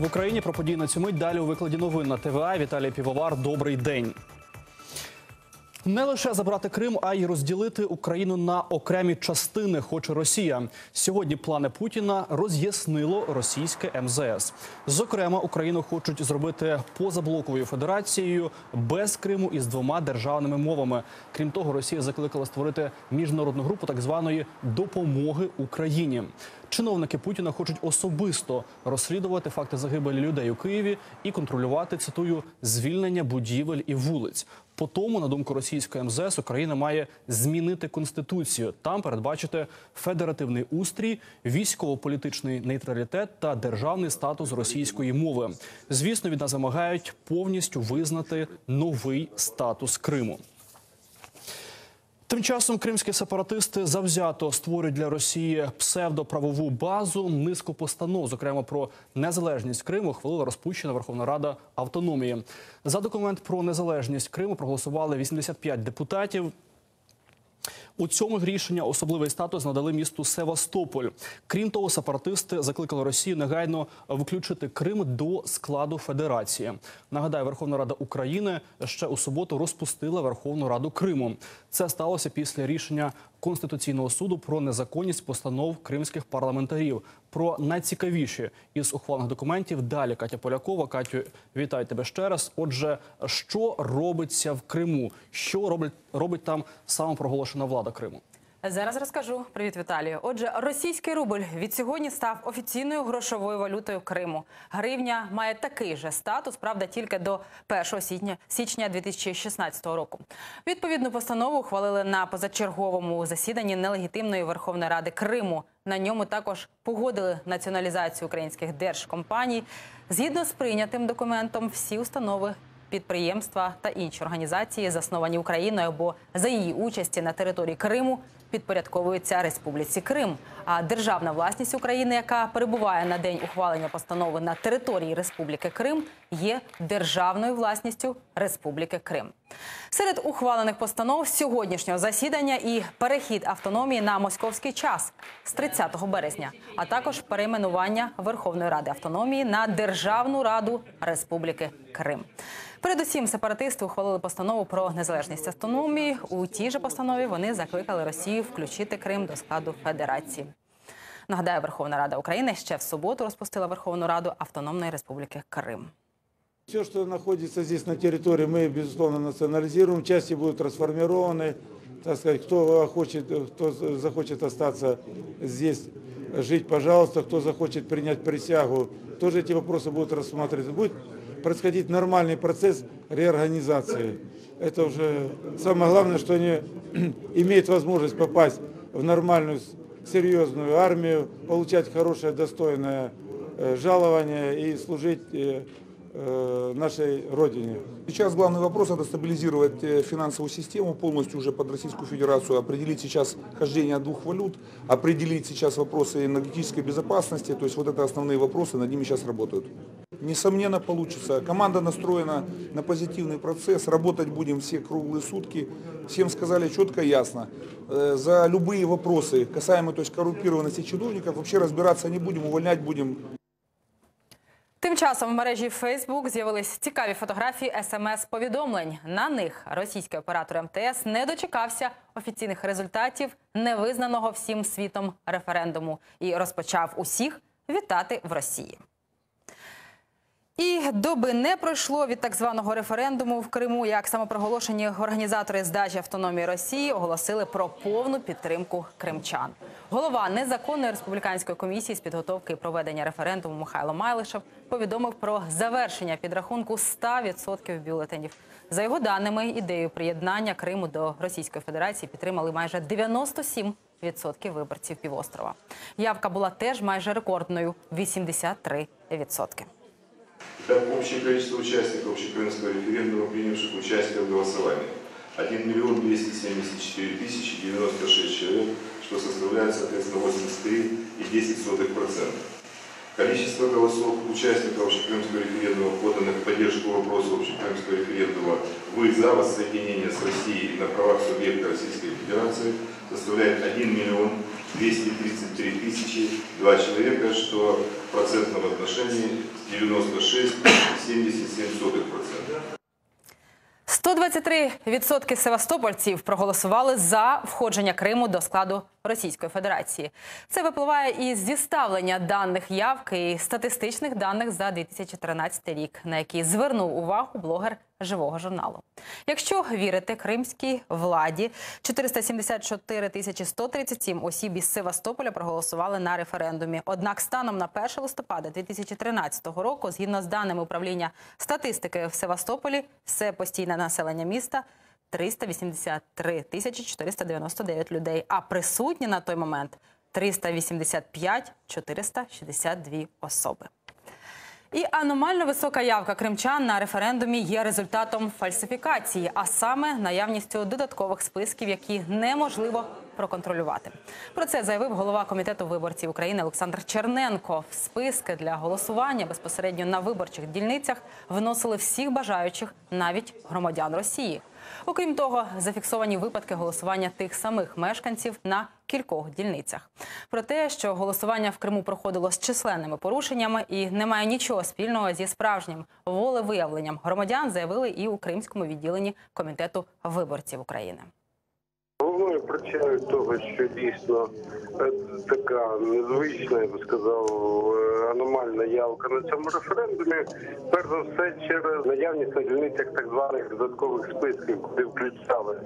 В Україні про події на цю мить. Далі у викладі новин на ТВА. Віталій Півовар. Добрий день. Не лише забрати Крим, а й розділити Україну на окремі частини. Хоче Росія. Сьогодні плани Путіна роз'яснило російське МЗС. Зокрема, Україну хочуть зробити позаблоковою федерацією без Криму і з двома державними мовами. Крім того, Росія закликала створити міжнародну групу так званої допомоги Україні. Чиновники Путіна хочуть особисто розслідувати факти загибелі людей у Києві і контролювати цитую звільнення будівель і вулиць. По тому, на думку російської МЗС, Україна має змінити конституцію, там передбачити федеративний устрій, військово-політичний нейтралітет та державний статус російської мови. Звісно, від нас вимагають повністю визнати новий статус Криму. Тим часом кримські сепаратисти завзято створюють для Росії псевдоправову базу. Низку постанов, зокрема про незалежність Криму, хвалила розпущена Верховна Рада автономії. За документ про незалежність Криму проголосували 85 депутатів. У цьому ж рішення особливий статус надали місту Севастополь. Крім того, сепаратисти закликали Росію негайно включити Крим до складу федерації. Нагадаю, Верховна Рада України ще у суботу розпустила Верховну Раду Криму. Це сталося після рішення Конституційного суду про незаконність постанов кримських парламентарів. Про найцікавіші із ухвалених документів далі Катя Полякова. Катю, вітаю тебе ще раз. Отже, що робиться в Криму? Що робить робить там самопроголошена влада Криму? Зараз розкажу. Привіт, Віталію. Отже, російський рубль від сьогодні став офіційною грошовою валютою Криму. Гривня має такий же статус, правда, тільки до 1 січня, січня 2016 року. Відповідну постанову ухвалили на позачерговому засіданні нелегітимної Верховної Ради Криму. На ньому також погодили націоналізацію українських держкомпаній. Згідно з прийнятим документом, всі установи підприємства та інші організації, засновані Україною або за її участі на території Криму, підпорядковуються Республіці Крим. А державна власність України, яка перебуває на день ухвалення постанови на території Республіки Крим, є державною власністю Республіки Крим. Серед ухвалених постанов сьогоднішнього засідання і перехід автономії на московський час з 30 березня, а також перейменування Верховної Ради автономії на Державну Раду Республіки Крим. Передусім, сепаратисти ухвалили постанову про незалежність автономії. У тій же постанові вони закликали Росію включити Крим до складу федерації. Нагадаю, Верховна Рада України ще в суботу розпустила Верховну Раду Автономної Республіки Крим. Все, что находится здесь на территории, мы, безусловно, национализируем. Части будут трансформированы. Так сказать, кто хочет, кто захочет остаться здесь жить, пожалуйста. Кто захочет принять присягу, тоже эти вопросы будут рассматриваться. Будет происходить нормальный процесс реорганизации. Это уже самое главное, что они имеют возможность попасть в нормальную, серьезную армию, получать хорошее, достойное э, жалование и служить э, э, нашей Родине. Сейчас главный вопрос – это стабилизировать финансовую систему полностью уже под Российскую Федерацию, определить сейчас хождение двух валют, определить сейчас вопросы энергетической безопасности. То есть вот это основные вопросы, над ними сейчас работают. Несомненно получится. Команда настроена на позитивный процесс. Работать будем все круглые сутки. Всем сказали четко и ясно. Э, За любые вопросы, касаемые то есть, коррумпированности чиновников, вообще разбираться не будем, увольнять будем. Тим часом в мережі Facebook з'явились цікаві фотографії смс-повідомлень. На них російський оператор МТС не дочекався офіційних результатів невизнаного всім світом референдуму і розпочав усіх вітати в Росії. І доби не пройшло від так званого референдуму в Криму, як самопроголошені організатори здачі автономії Росії оголосили про повну підтримку кримчан. Голова незаконної республіканської комісії з підготовки і проведення референдуму Михайло Майлишев повідомив про завершення підрахунку 100% бюлетенів. За його даними, ідею приєднання Криму до Російської Федерації підтримали майже 97% виборців півострова. Явка була теж майже рекордною 83%. Итак, общее количество участников общекрымского референдума, принявших участие в голосовании. 1 миллион 274 тысячи 96 человек, что составляет, соответственно, 83,10%. Количество голосов участников общекрымского референдума, поданных в поддержку вопроса общекрымского референдума «Вы за воссоединение с Россией на правах субъекта Российской Федерации» составляет 1 миллион 233 тысячи 2 человека, что в процентном отношении 96,77%. 123% севастопольців проголосували за входження Криму до складу Російської Федерації. Це випливає із зіставлення даних явки і статистичних даних за 2013 рік, на які звернув увагу блогер живого журналу. Якщо вірити кримській владі, 474 тисячі 137 осіб із Севастополя проголосували на референдумі. Однак станом на 1 листопада 2013 року, згідно з даними управління статистики в Севастополі, все постійне населення міста 383 тисячі 499 людей, а присутні на той момент 385 462 особи. І аномально висока явка кримчан на референдумі є результатом фальсифікації, а саме наявністю додаткових списків, які неможливо проконтролювати. Про це заявив голова комітету виборців України Олександр Черненко. В списки для голосування безпосередньо на виборчих дільницях вносили всіх бажаючих, навіть громадян Росії. Окрім того, зафіксовані випадки голосування тих самих мешканців на кількох дільницях. Про те, що голосування в Криму проходило з численними порушеннями і не має нічого спільного зі справжнім волевиявленням громадян, заявили і у кримському відділенні комітету виборців України. Причиною того, що дійсно е, така незвична, я би сказав, е, аномальна явка на цьому референдумі, перш за все через наявність на дільницях так званих додаткових списків, куди включали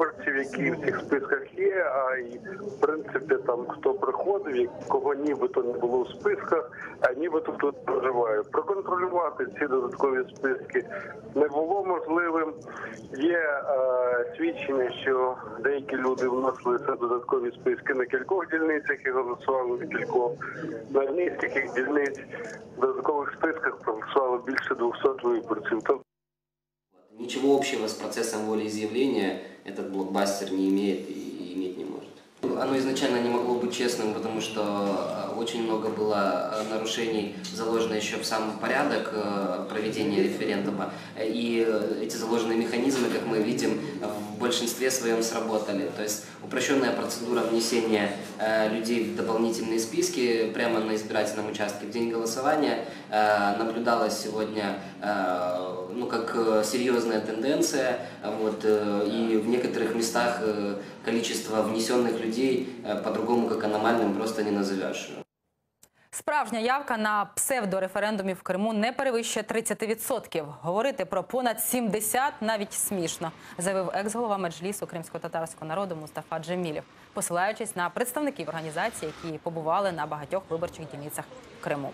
виборців, які в цих списках є, а й в принципі там хто приходив, кого нібито не було в списках, а нібито тут проживає. Проконтролювати ці додаткові списки не було можливим. Є е, свідчення, що деякі люди вносили це додаткові списки на кількох дільницях і голосували на кількох. На одній з таких дільниць в додаткових списках проголосувало більше 200 виборців. Тобто Ничего общего с процессом волеизъявления этот блокбастер не имеет и иметь не может. Оно изначально не могло быть честным, потому что э, очень много было э, нарушений, заложено еще в сам порядок э, проведения референдума. И э, эти заложенные механизмы, как мы видим, в большинстве своем сработали. То есть упрощенная процедура внесения э, людей в дополнительные списки прямо на избирательном участке в день голосования э, наблюдалась сегодня э, ну, как э, серьезная тенденция. Вот, э, и в некоторых местах э, количество внесенных людей э, по-другому, как аномальным, просто не назовешь. Справжня явка на псевдореферендумі в Криму не перевищує 30%. Говорити про понад 70 навіть смішно, заявив екс-голова меджлісу кримсько-татарського народу Мустафа Джемілів, посилаючись на представників організації, які побували на багатьох виборчих дільницях в Криму.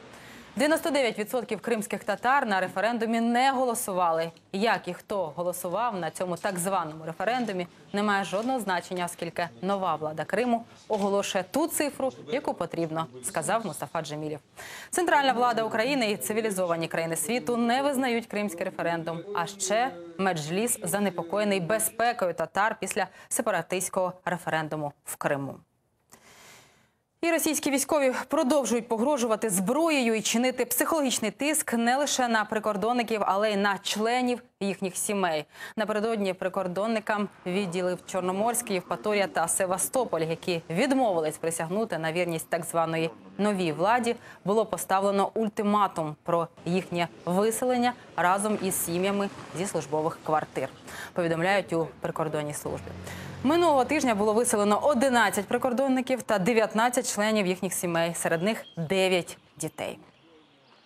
99% кримських татар на референдумі не голосували. Як і хто голосував на цьому так званому референдумі, не має жодного значення, оскільки нова влада Криму оголошує ту цифру, яку потрібно, сказав Мустафа Джемілів. Центральна влада України і цивілізовані країни світу не визнають кримський референдум. А ще Меджліс занепокоєний безпекою татар після сепаратистського референдуму в Криму. І російські військові продовжують погрожувати зброєю і чинити психологічний тиск не лише на прикордонників, але й на членів їхніх сімей. Напередодні прикордонникам відділив Чорноморський, Євпаторія та Севастополь, які відмовились присягнути на вірність так званої новій владі, було поставлено ультиматум про їхнє виселення разом із сім'ями зі службових квартир. Повідомляють у прикордонній службі. Минулого тижня було виселено 11 прикордонників та 19 членів їхніх сімей. Серед них 9 дітей.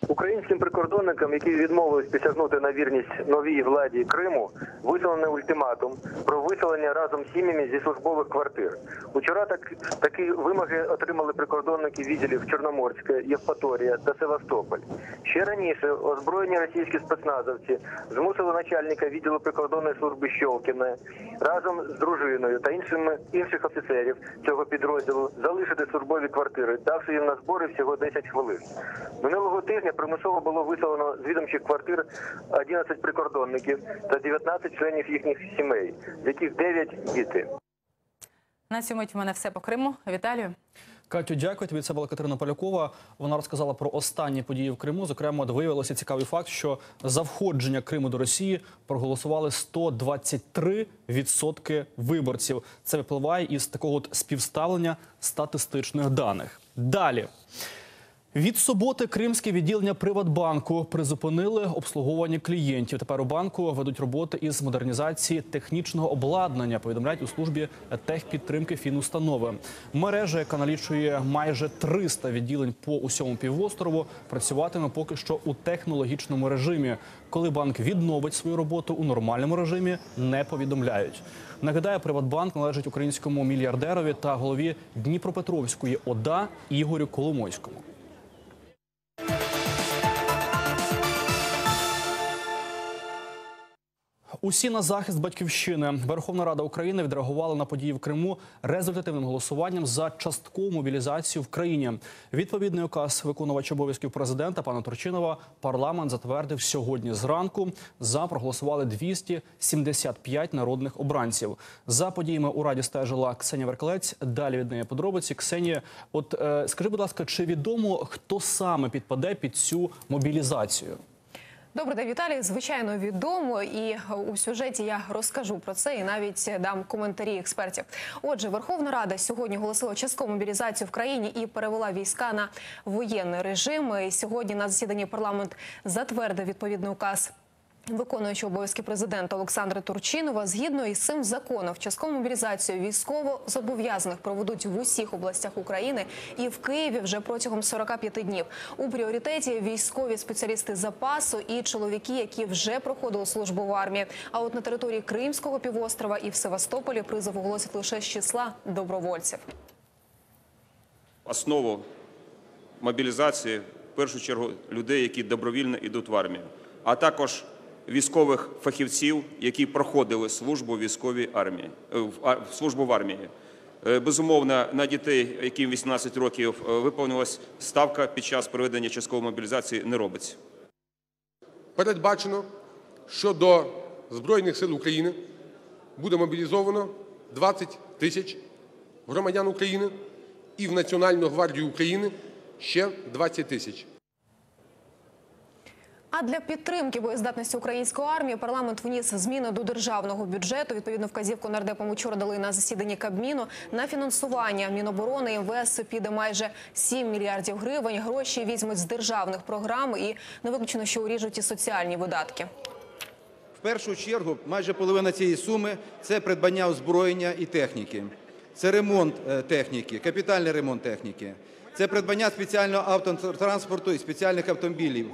Українським прикордонникам, які відмовились присягнути на вірність новій владі Криму, виселено ультиматум про виселення разом з сім'ями зі службових квартир. Учора так такі вимоги отримали прикордонники відділів Чорноморська, Євпаторія та Севастополь. Ще раніше озброєні російські спецназовці змусили начальника відділу прикордонної служби Щолкіна разом з дружиною та іншими інших офіцерів цього підрозділу залишити службові квартири, давши їм на збори всього 10 хвилин. Минулого тижня примусово було виселено з відомчих квартир 11 прикордонників та 19 членів їхніх сімей, з яких 9 діти. На цьому в мене все по Криму. Віталію. Катю, дякую тобі. Це була Катерина Полякова. Вона розказала про останні події в Криму. Зокрема, виявилося цікавий факт, що за входження Криму до Росії проголосували 123% виборців. Це випливає із такого от співставлення статистичних даних. Далі. Від суботи кримське відділення Приватбанку призупинили обслуговування клієнтів. Тепер у банку ведуть роботи із модернізації технічного обладнання. Повідомляють у службі техпідтримки фінустанови. Мережа, яка налічує майже 300 відділень по усьому півострову, працюватиме поки що у технологічному режимі. Коли банк відновить свою роботу у нормальному режимі, не повідомляють. Нагадаю, Приватбанк належить українському мільярдерові та голові Дніпропетровської ОДА Ігорю Коломойському. Усі на захист батьківщини. Верховна Рада України відреагувала на події в Криму результативним голосуванням за часткову мобілізацію в країні. Відповідний указ виконувач обов'язків президента пана Турчинова парламент затвердив сьогодні зранку. За проголосували 275 народних обранців. За подіями у раді стежила Ксенія Верклець. Далі від неї подробиці. Ксенія, от е, скажи, будь ласка, чи відомо хто саме підпаде під цю мобілізацію? Добрий день, Віталій. Звичайно, відомо, і у сюжеті я розкажу про це і навіть дам коментарі експертів. Отже, Верховна Рада сьогодні оголосила часткову мобілізацію в країні і перевела війська на воєнний режим. І сьогодні на засіданні парламент затвердив відповідний указ. Виконуючи обов'язки президента Олександра Турчинова, згідно із цим законом, часткову мобілізацію військово зобов'язаних проведуть в усіх областях України і в Києві вже протягом 45 днів. У пріоритеті військові спеціалісти запасу і чоловіки, які вже проходили службу в армії. А от на території Кримського півострова і в Севастополі призов оголосять лише з числа добровольців. основу мобілізації в першу чергу людей, які добровільно йдуть в армію, а також військових фахівців, які проходили службу військовій армії е, в службу в армії. Е, Безумовно, на дітей, яким 18 років е, виповнилась ставка під час проведення часткової мобілізації, не робиться. передбачено, що до Збройних сил України буде мобілізовано 20 тисяч громадян України і в Національну гвардію України ще 20 тисяч. А для підтримки боєздатності української армії парламент вніс зміни до державного бюджету. Відповідно, вказівку нардепам учора дали на засіданні Кабміну. На фінансування Міноборони і МВС піде майже 7 мільярдів гривень. Гроші візьмуть з державних програм і не виключено, що уріжуть і соціальні видатки. В першу чергу майже половина цієї суми це придбання озброєння і техніки. Це ремонт е, техніки, капітальний ремонт техніки. Це придбання спеціального автотранспорту і спеціальних автомобілів.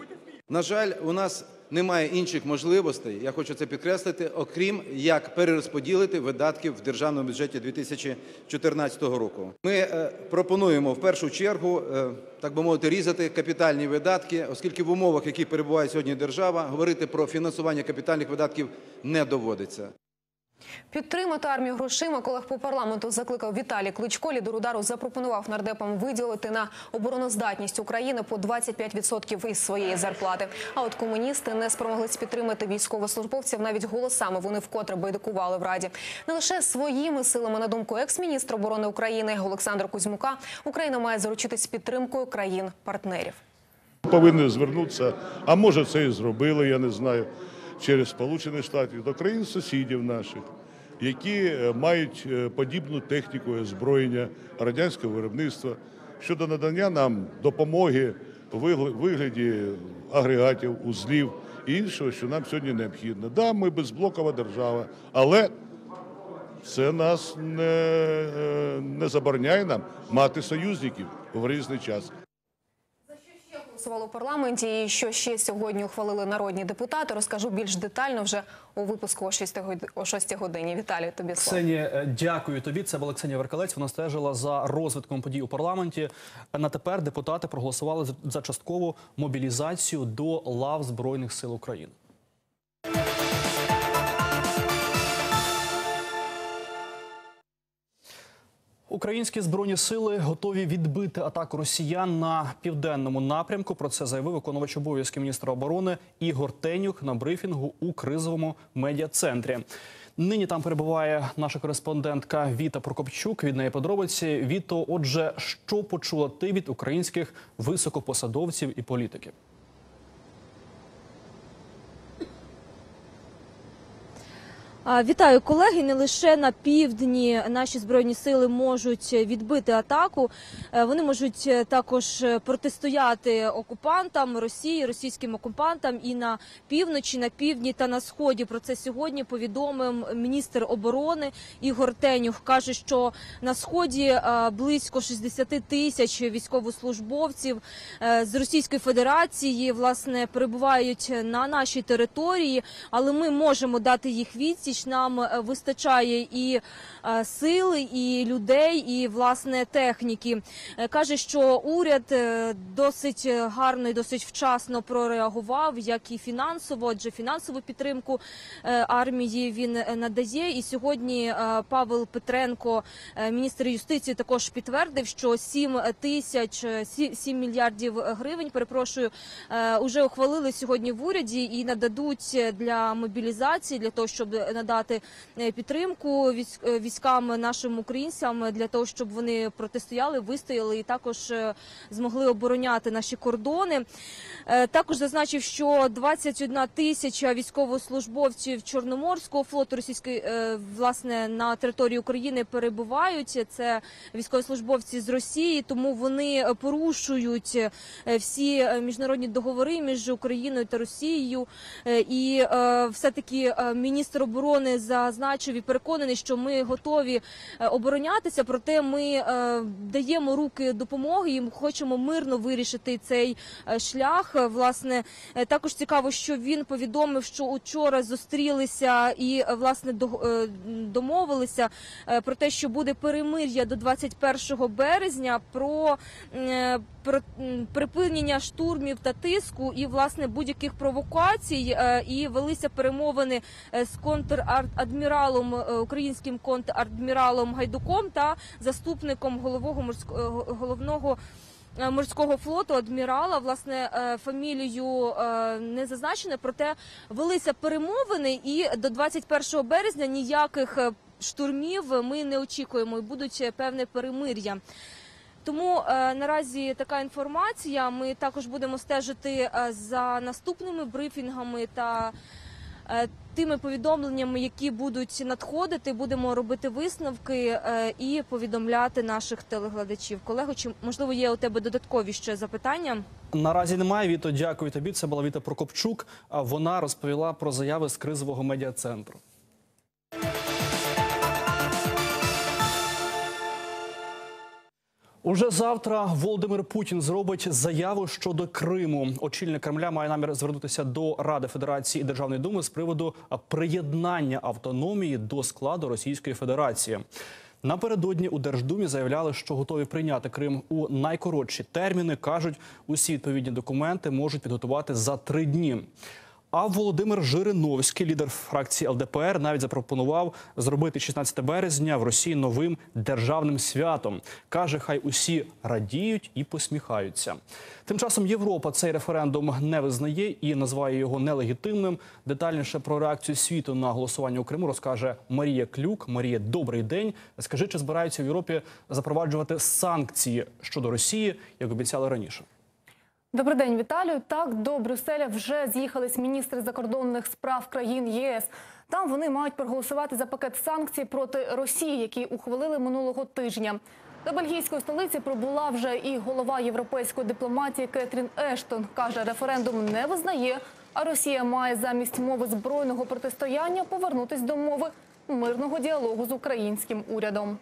На жаль, у нас немає інших можливостей, я хочу це підкреслити, окрім як перерозподілити видатки в державному бюджеті 2014 року. Ми е, пропонуємо в першу чергу, е, так би мовити, різати капітальні видатки, оскільки в умовах, яких перебуває сьогодні держава, говорити про фінансування капітальних видатків не доводиться. Підтримати армію грошима колег по парламенту закликав Віталій Кличко. Лідер удару запропонував нардепам виділити на обороноздатність України по 25% із своєї зарплати. А от комуністи не спромоглись підтримати військовослужбовців навіть голосами. Вони вкотре байдикували в раді. Не лише своїми силами, на думку екс-міністра оборони України Олександра Кузьмука, Україна має заручитись підтримкою країн-партнерів. повинні звернутися, а може це і зробили, я не знаю, через Сполучені Штати до країн сусідів наших, які е, мають е, подібну техніку озброєння радянського виробництва щодо надання нам допомоги у вигл- вигляді агрегатів, узлів і іншого, що нам сьогодні необхідно. Да, ми безблокова держава, але це нас не, е, не забороняє нам мати союзників в різний час. Голосували у парламенті. І що ще сьогодні ухвалили народні депутати? Розкажу більш детально вже у випуску о 6 год- о 6 годині. Віталій, тобі слово. Ксенія, е, дякую тобі. Це була Ксенія Веркалець. Вона стежила за розвитком подій у парламенті. На тепер депутати проголосували за часткову мобілізацію до лав Збройних сил України. Українські збройні сили готові відбити атаку росіян на південному напрямку. Про це заявив виконувач обов'язків міністра оборони Ігор Тенюк на брифінгу у кризовому медіа-центрі. Нині там перебуває наша кореспондентка Віта Прокопчук. Від неї подробиці. Віто, отже, що почула ти від українських високопосадовців і політиків? Вітаю колеги. Не лише на півдні наші збройні сили можуть відбити атаку. е, Вони можуть е, також е, протистояти окупантам Росії, російським окупантам і на півночі, на півдні та на сході. Про це сьогодні повідомив міністр оборони Ігор Тенюх. каже, що на сході близько 60 тисяч військовослужбовців з Російської Федерації власне перебувають на нашій території, але ми можемо дати їх відсіч. Нам е, вистачає і е, сили, і людей, і власне техніки. Е, Каже, що уряд досить гарно і досить вчасно прореагував, як і фінансово, адже фінансову підтримку армії він надає. І сьогодні Павел Петренко, міністр юстиції, також підтвердив, що 7 тисяч е, 7 мільярдів гривень, перепрошую, уже ухвалили сьогодні в уряді і нададуть для мобілізації для того, щоб надати е, підтримку е, військам нашим українцям для того, щоб вони протистояли, вистояли і також е, змогли обороняти наші кордони. Також зазначив, що 21 тисяча військовослужбовців Чорноморського флоту російської власне на території України перебувають. Це військовослужбовці з Росії, тому вони порушують всі міжнародні договори між Україною та Росією. І все таки міністр оборони зазначив і переконаний, що ми готові е, оборонятися, проте ми е, даємо руки допомоги і хочемо мирно вирішити цей е, шлях. Власне, також цікаво, що він повідомив, що учора зустрілися і власне домовилися про те, що буде перемир'я до 21 березня про, припинення штурмів та тиску і власне будь-яких провокацій. е, І велися перемовини е, з контрадміралом е, українським контрадміралом Гайдуком та заступником головного морського головного. Морського флоту адмірала власне фамілію не зазначено, проте велися перемовини, і до 21 березня ніяких штурмів ми не очікуємо. і Будуть певне перемир'я. Тому е, наразі така інформація. Ми також будемо стежити е, за наступними брифінгами та е, тими повідомленнями, які будуть надходити. Будемо робити висновки е, і повідомляти наших телеглядачів. Колего, чи можливо є у тебе додаткові ще запитання? Наразі немає. Віто, дякую тобі. Це була Віта Прокопчук. Вона розповіла про заяви з кризового медіа-центру. Уже завтра Володимир Путін зробить заяву щодо Криму. Очільник Кремля має намір звернутися до Ради Федерації і Державної думи з приводу приєднання автономії до складу Російської Федерації. Напередодні у Держдумі заявляли, що готові прийняти Крим у найкоротші терміни. кажуть, усі відповідні документи можуть підготувати за три дні. А Володимир Жириновський, лідер фракції ЛДПР, навіть запропонував зробити 16 березня в Росії новим державним святом. каже, хай усі радіють і посміхаються. Тим часом Європа цей референдум не визнає і називає його нелегітимним. Детальніше про реакцію світу на голосування у Криму розкаже Марія Клюк. Марія, добрий день. Скажи, чи збираються в Європі запроваджувати санкції щодо Росії, як обіцяли раніше? Добрий день, Віталію. Так, до Брюсселя вже з'їхались міністри закордонних справ країн єС. Там вони мають проголосувати за пакет санкцій проти Росії, який ухвалили минулого тижня. До бельгійської столиці прибула вже і голова європейської дипломатії Кетрін Ештон. каже, референдум не визнає, а Росія має замість мови збройного протистояння повернутись до мови мирного діалогу з українським урядом.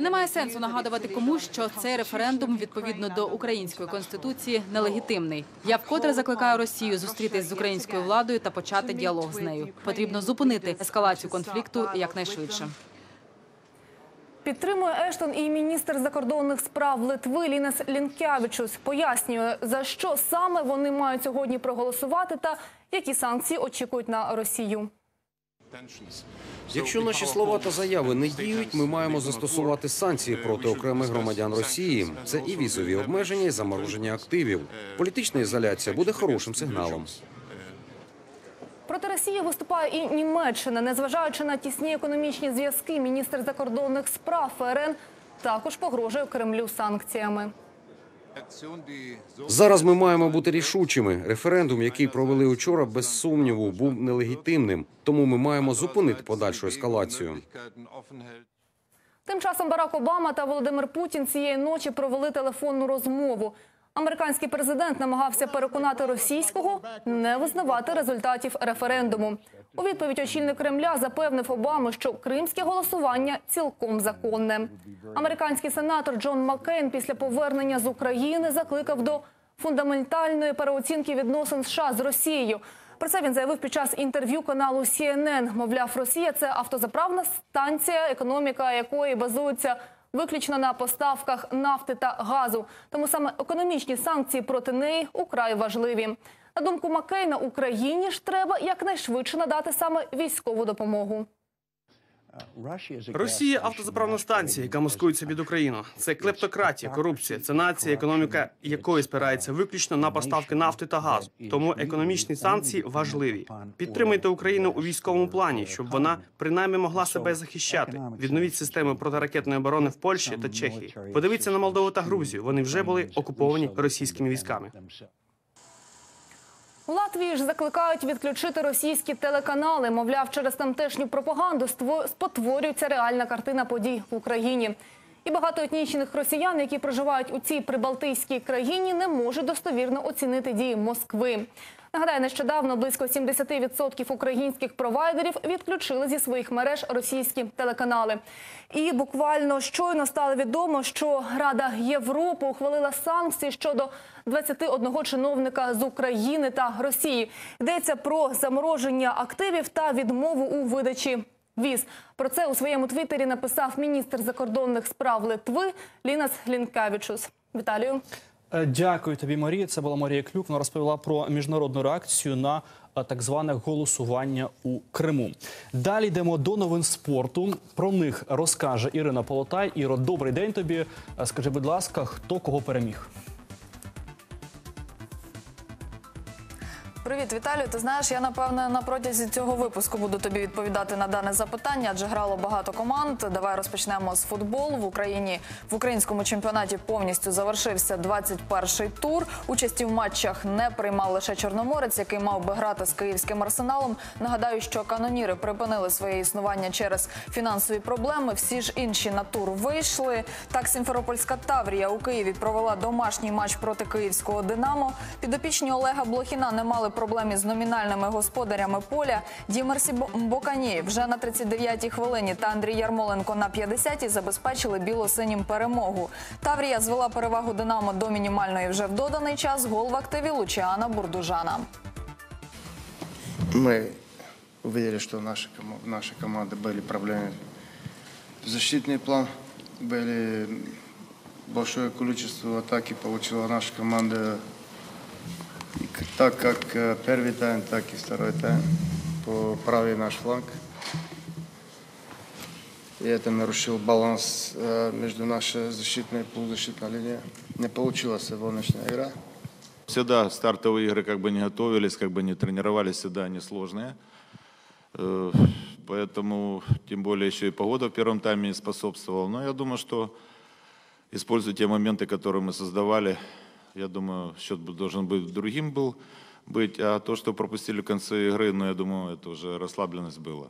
Немає сенсу нагадувати комусь, що цей референдум відповідно до української конституції нелегітимний. Я вкотре закликаю Росію зустрітись з українською владою та почати діалог з нею. Потрібно зупинити ескалацію конфлікту якнайшвидше. Підтримує Ештон і міністр закордонних справ Литви Лінас Лінкявичус. Пояснює, за що саме вони мають сьогодні проголосувати та які санкції очікують на Росію. Якщо наші слова та заяви не діють, ми маємо застосувати санкції проти окремих громадян Росії. Це і візові обмеження, і замороження активів. Політична ізоляція буде хорошим сигналом. Проти Росії виступає і Німеччина. Незважаючи на тісні економічні зв'язки, міністр закордонних справ ФРН також погрожує Кремлю санкціями. Зараз ми маємо бути рішучими. Референдум, який провели учора, без сумніву, був нелегітимним. Тому ми маємо зупинити подальшу ескалацію. Тим часом Барак Обама та Володимир Путін цієї ночі провели телефонну розмову. Американський президент намагався переконати російського не визнавати результатів референдуму. У відповідь очільник Кремля запевнив Обаму, що кримське голосування цілком законне. Американський сенатор Джон Маккейн після повернення з України закликав до фундаментальної переоцінки відносин США з Росією. Про це він заявив під час інтерв'ю каналу CNN. Мовляв, Росія це автозаправна станція, економіка якої базується виключно на поставках нафти та газу. Тому саме економічні санкції проти неї украй важливі. На думку Маккейна, Україні ж треба якнайшвидше надати саме військову допомогу. Росія автозаправна станція, яка маскує собі Україну. Це клептократія, корупція. Це нація, економіка якої спирається виключно на поставки нафти та газу. Тому економічні санкції важливі. Підтримайте Україну у військовому плані, щоб вона принаймні могла себе захищати. Відновіть системи протиракетної оборони в Польщі та Чехії. Подивіться на Молдову та Грузію. Вони вже були окуповані російськими військами. Латвії ж закликають відключити російські телеканали. Мовляв, через тамтешню пропаганду спотворюється реальна картина подій в Україні. І багато етнічних росіян, які проживають у цій прибалтійській країні, не можуть достовірно оцінити дії Москви. Нагадаю, нещодавно близько 70% українських провайдерів відключили зі своїх мереж російські телеканали. І буквально щойно стало відомо, що Рада Європи ухвалила санкції щодо 21 чиновника з України та Росії. Йдеться про замороження активів та відмову у видачі віз. Про це у своєму твіттері написав міністр закордонних справ Литви Лінас Лінкавічус. Віталію. Е, Дякую тобі, Марія. Це була Марія Клюк. Вона розповіла про міжнародну реакцію на е, так зване голосування у Криму. Далі йдемо до новин спорту. Про них розкаже Ірина Полотай. Іро, добрий день тобі. Е, Скажи, будь ласка, хто кого переміг? Привіт, Віталію. Ти знаєш, я напевне на протязі цього випуску буду тобі відповідати на дане запитання, адже грало багато команд. Давай розпочнемо з футболу в Україні. В українському чемпіонаті повністю завершився 21-й тур. Участі в матчах не приймав лише Чорноморець, який мав би грати з київським арсеналом. Нагадаю, що каноніри припинили своє існування через фінансові проблеми. Всі ж інші на тур вийшли. Так, Сімферопольська Таврія у Києві провела домашній матч проти київського Динамо. Підопічні Олега Блохіна не мали проблем із номінальними господарями поля. Дімерсі Бо- Бокані вже на 39-й хвилині та Андрій Ярмоленко на 50-й забезпечили біло-синім перемогу. Таврія звела перевагу Динамо до мінімальної вже в доданий час. Гол в активі Лучіана Бурдужана. Мы увидели, что наши, комо- наши команды были проблемы. Защитный план были большое количество атаки получила наша команда. И так как э, первый тайм, так и второй тайм по правый наш фланг. И это нарушил баланс э, между нашей защитной и полузащитной линией. Не получилась сегодняшняя игра. Всегда стартовые игры как бы не готовились, как бы не тренировались, всегда они сложные. Э, Поэтому, тем более, еще и погода в первом тайме не способствовала. Но я думаю, что используя те моменты, которые мы создавали, я думаю, счет бы- должен быть другим был быть. А то, что пропустили в конце игры, ну, я думаю, это уже расслабленность была.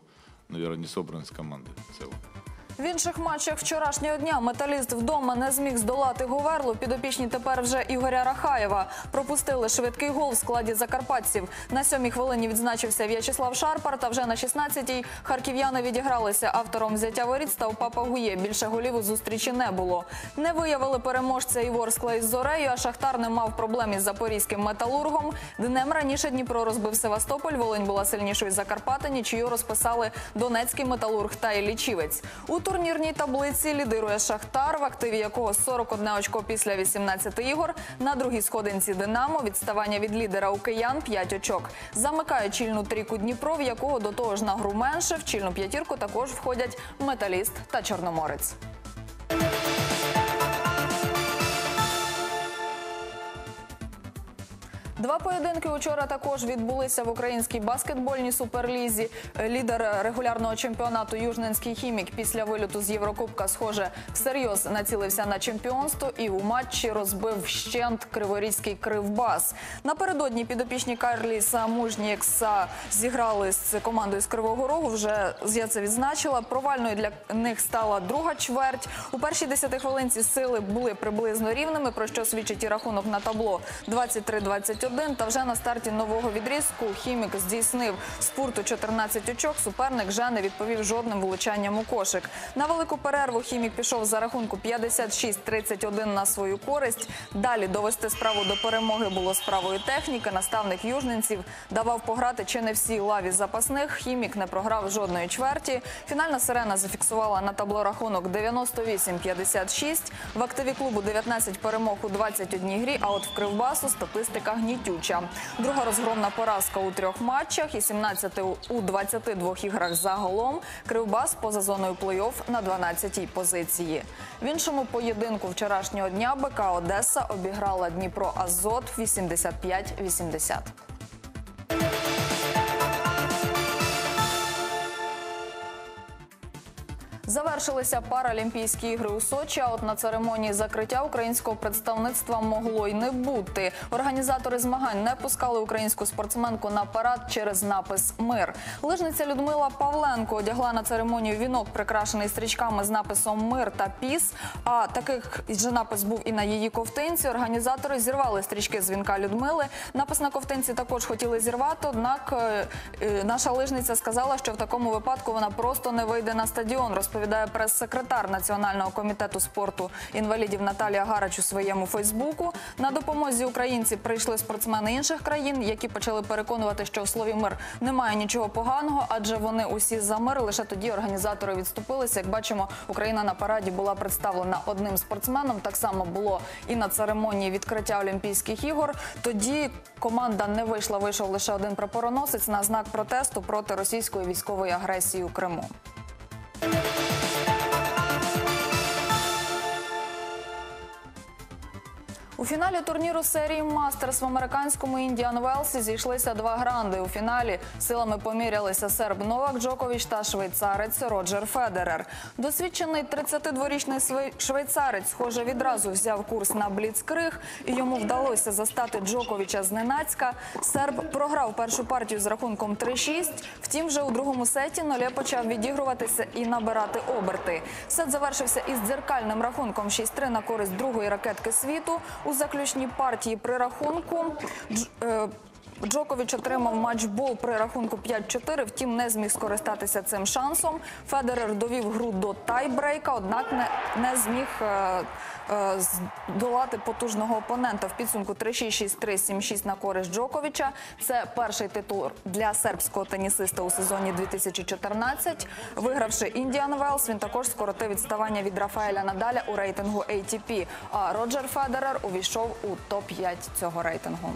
Наверное, не собранность команды в целом. В інших матчах вчорашнього дня металіст вдома не зміг здолати Говерлу. Підопічні тепер вже Ігоря Рахаєва. Пропустили швидкий гол в складі закарпатців. На сьомій хвилині відзначився В'ячеслав Шарпар. Та вже на 16-й харків'яни відігралися. Автором взяття воріт став Папа Гує. Більше голів у зустрічі не було. Не виявили переможця і Ворскла із Зорею. А Шахтар не мав проблем із запорізьким металургом. Днем раніше Дніпро розбив Севастополь. Волинь була сильнішою за Карпати. Нічию розписали Донецький металург та Іллічівець. Турнірній таблиці лідирує Шахтар, в активі якого 41 очко після 18 ігор. На другій сходинці Динамо відставання від лідера у киян 5 очок. Замикає чільну трійку Дніпро, в якого до того ж на гру менше. В чільну п'ятірку також входять металіст та чорноморець. Два поєдинки учора також відбулися в українській баскетбольній суперлізі. Лідер регулярного чемпіонату Южненський хімік після виліту з Єврокубка, схоже, всерйоз націлився на чемпіонство і у матчі розбив вщент Криворізький Кривбас. Напередодні підопічні Карліса Мужнікса зіграли з командою з Кривого Рогу. Вже я це відзначила. Провальною для них стала друга чверть. У першій десятихвилинці сили були приблизно рівними, про що свідчить і рахунок на табло 23-21. Та вже на старті нового відрізку хімік здійснив спорту 14 очок. Суперник вже не відповів жодним влучанням у кошик. На велику перерву хімік пішов за рахунку 56-31 на свою користь. Далі довести справу до перемоги було справою техніки. Наставник южненців давав пограти чи не всі лаві запасних. Хімік не програв жодної чверті. Фінальна сирена зафіксувала на табло рахунок 98-56. В активі клубу 19 перемог у 21 грі. А от в Кривбасу статистика гнітюча. Друга розгромна поразка у трьох матчах і 17 у 22 іграх загалом. Кривбас поза зоною плей-офф на 12-й позиції. В іншому поєдинку вчорашнього дня БК Одеса обіграла Дніпро Азот 85-80. Завершилися Паралімпійські ігри у Сочі. А от на церемонії закриття українського представництва могло й не бути. Організатори змагань не пускали українську спортсменку на парад через напис Мир. Лижниця Людмила Павленко одягла на церемонію вінок, прикрашений стрічками з написом Мир та Піс. А таких же напис був і на її ковтинці. Організатори зірвали стрічки з вінка Людмили. Напис на ковтинці також хотіли зірвати. Однак е, е, наша лижниця сказала, що в такому випадку вона просто не вийде на стадіон. Розповідає прес-секретар Національного комітету спорту інвалідів Наталія Гарач у своєму Фейсбуку. На допомозі українці прийшли спортсмени інших країн, які почали переконувати, що у слові мир немає нічого поганого, адже вони усі за мир. Лише тоді організатори відступилися. Як бачимо, Україна на параді була представлена одним спортсменом. Так само було і на церемонії відкриття Олімпійських ігор. Тоді команда не вийшла. Вийшов лише один прапороносець на знак протесту проти російської військової агресії у Криму. Thank you. У фіналі турніру серії Мастерс в американському Індіан Велсі зійшлися два гранди. У фіналі силами помірялися серб Новак Джокович та швейцарець Роджер Федерер. Досвідчений 32-річний свей- швейцарець, схоже, відразу взяв курс на бліцкриг, і йому вдалося застати Джоковича зненацька. Серб програв першу партію з рахунком 3-6. Втім, вже у другому сеті Ноле почав відігруватися і набирати оберти. Сет завершився із дзеркальним рахунком 6-3 на користь другої ракетки світу. У заключній партії при рахунку Дж- е, Джокович отримав матчбол при рахунку 5-4, втім не зміг скористатися цим шансом. Федерер довів гру до тайбрейка, однак не, не зміг е, е, здолати потужного опонента. В підсумку 3-6, 6-3, 7-6 на користь Джоковича. Це перший титул для сербського тенісиста у сезоні 2014. Вигравши Індіан Велс, він також скоротив відставання від Рафаеля Надаля у рейтингу ATP. А Роджер Федерер увійшов у топ-5 цього рейтингу.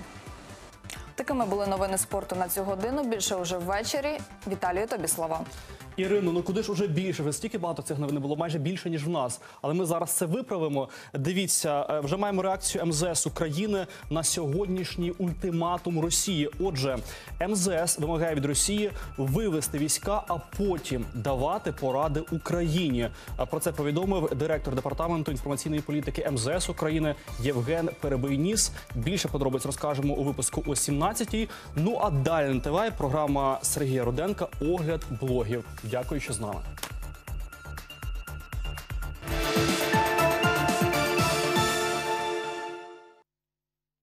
Такими були новини спорту на цю годину. Більше уже ввечері. Віталію, тобі слова. Ірино, ну куди ж уже більше? Вже стільки багато цих новин було, майже більше ніж в нас. Але ми зараз це виправимо. Дивіться, е, вже маємо реакцію МЗС України на сьогоднішній ультиматум Росії. Отже, МЗС вимагає від Росії вивести війська, а потім давати поради Україні. А Про це повідомив директор департаменту інформаційної політики МЗС України Євген Перебийніс. Більше подробиць розкажемо у випуску о 17-й. Ну а далі на ТВ програма Сергія Руденка Огляд блогів. Дякую, що з нами.